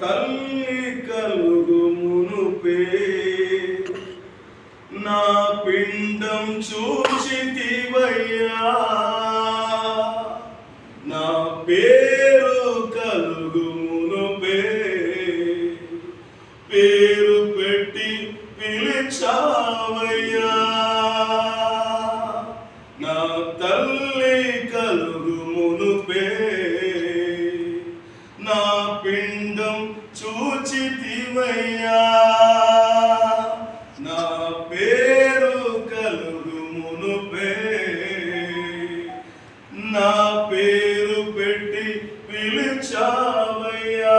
తల్లి కలుగు మునుపే నా పిండం చూచితివయ్యా. నా పేరు కలుగు మునుపే పేరు పెట్టి పిలిచా చూచితివయ్యా నా పేరు కలుగు మునుపే నా పేరు పెట్టి పిలిచావయ్యా.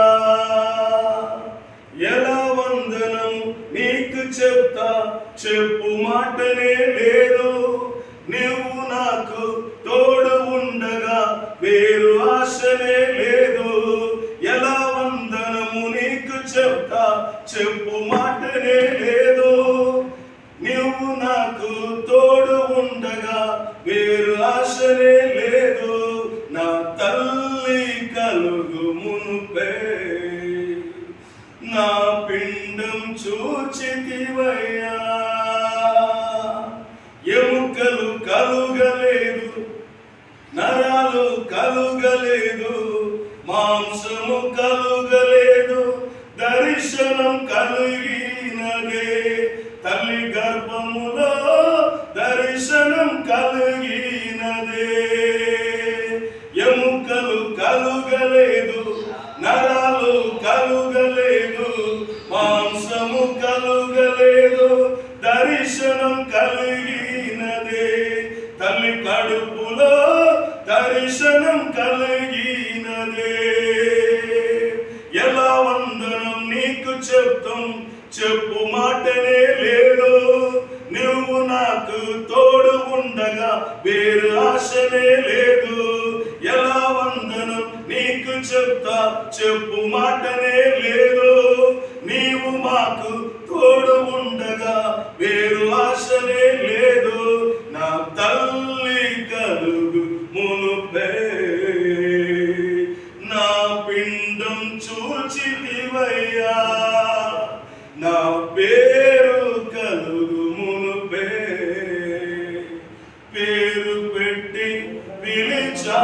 ఎలా వందనం నీకు చెప్తా? చెప్పు మాటనే లేదు. నీవు నాకు తోడు ఉండగా వేరు ఆశనే లేదు. మాటనే లేదు నువ్వు నాకు తోడు ఉండగా వేరు ఆశనే లేదు నా తల్లి కలుగు మునుపే. నా పిండం చూచితివయ్యా ఎముకలు కలుగలేదు నరాలు కలుగలేదు మాంసము కలుగలేదు. దర్శనం కలిగినదే. తల్లి గర్భములో దర్శనం కలిగినదే. ఎముకలు కలుగలేదు నరాలు కలుగలేదు మాంసము కలుగలేదు దర్శనం కలిగినదే. తల్లి కడుపులో దర్శనం కలిగినదే. శబ్దం చెప్పు మాటనే లేదు. నువ్వు నాకు తోడు ఉండగా వేరు ఆశనే లేదు. ఎలా వందనం నీకు చెప్తా చెప్పు మాటనే లేదు. నా పేరు కలుగు మునుపే పేరు పెట్టి పిలిచా